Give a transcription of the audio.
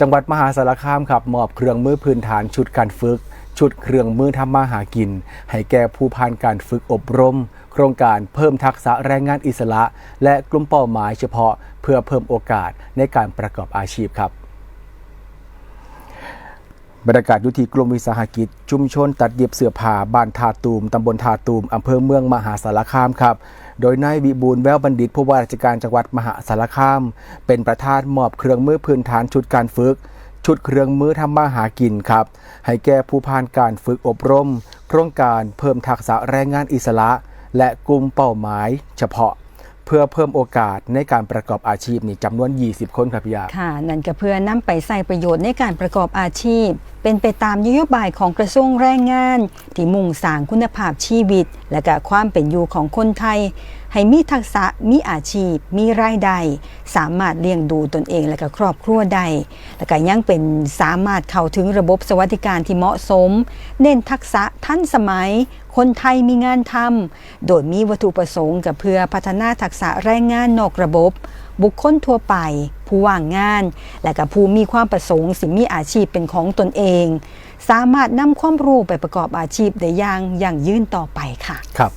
จังหวัดมหาสารคามครับมอบเครื่องมือพื้นฐานชุดการฝึก ชุดเครื่องมือทำมาหากิน ให้แก่ผู้ผ่านการฝึกอบรม โครงการเพิ่มทักษะแรงงานอิสระ และกลุ่มเป้าหมายเฉพาะ เพื่อเพิ่มโอกาสในการประกอบอาชีพครับ บรรยากาศยู่ที่กลุ่มวิสาหกิจ ชุมชนตัดเย็บเสื้อผ้าบ้านทาตูม ตำบลทาตูม อำเภอเมืองมหาสารคามครับ โดยนายวิบูลแววบัณฑิตผู้ว่าราชการจังหวัดมหาสารคาม เป็นประธานมอบเครื่องมือพื้นฐานชุดการฝึก ชุดเครื่องมือทำมาหากินครับ ให้แก่ผู้ผ่านการฝึกอบรม โครงการเพิ่มทักษะแรงงานอิสระ และกลุ่มเป้าหมาย เฉพาะ เพื่อเพิ่มโอกาสในการประกอบอาชีพนี่จำนวน 20 คนครับพี่ยาค่ะ นั่นก็เพื่อนำไปใส่ประโยชน์ในการประกอบอาชีพ เป็นไปตามนโยบายของกระทรวงแรงงาน ที่มุ่งสร้างคุณภาพชีวิต และก็ความเป็นอยู่ของคนไทยให้มีทักษะมีอาชีพ มีรายได้ สามารถเลี้ยงดูตนเองและก็ครอบครัวได้และก็ยังเป็นสามารถเข้าถึงระบบสวัสดิการที่เหมาะสม เน้นทักษะทันสมัย คนไทยมีงานทำโดยมีวัตถุประสงค์กับเพื่อพัฒนาทักษะแรงงานนอกระบบ บุคคลทั่วไป ผู้ว่างงาน และกับผู้มีความประสงค์สิมีอาชีพเป็นของตนเอง สามารถนำความรู้ไปประกอบอาชีพได้อย่างอย่างยืนต่อไปค่ะ ครับ